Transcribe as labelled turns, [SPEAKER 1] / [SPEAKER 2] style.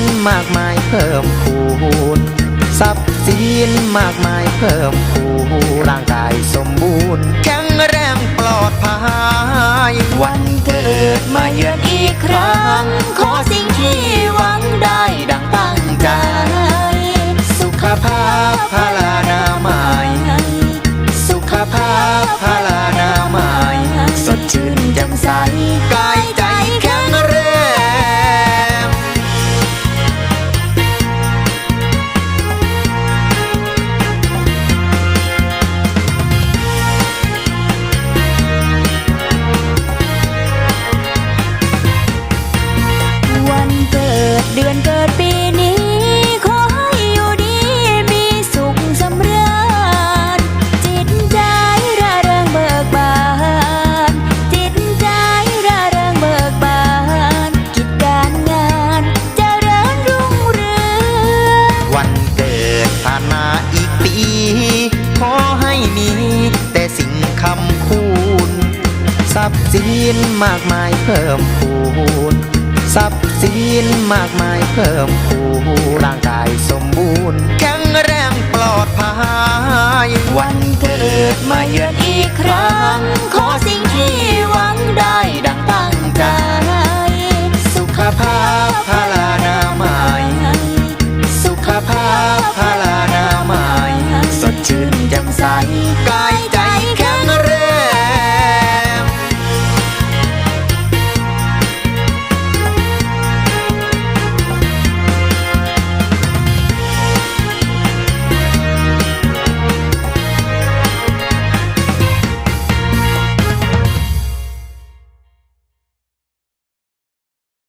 [SPEAKER 1] นมากมายเพิ่มคูณทรัพย์สินมากมายเพิ่มคูณร่างกายสมบูรณ์แข็ง สินมากมายเพิ่มคูณทรับสินมากมายเพิ่มคูณร่างกายสมบูรณ์แข็งแรง
[SPEAKER 2] ปลอดภัยวันเกิดมาเยือนอีกครั้ง ขอสิ่งที่ห
[SPEAKER 1] วังได้ดังตั้งใจ สุขภาพพลานามัยสุขภาพพ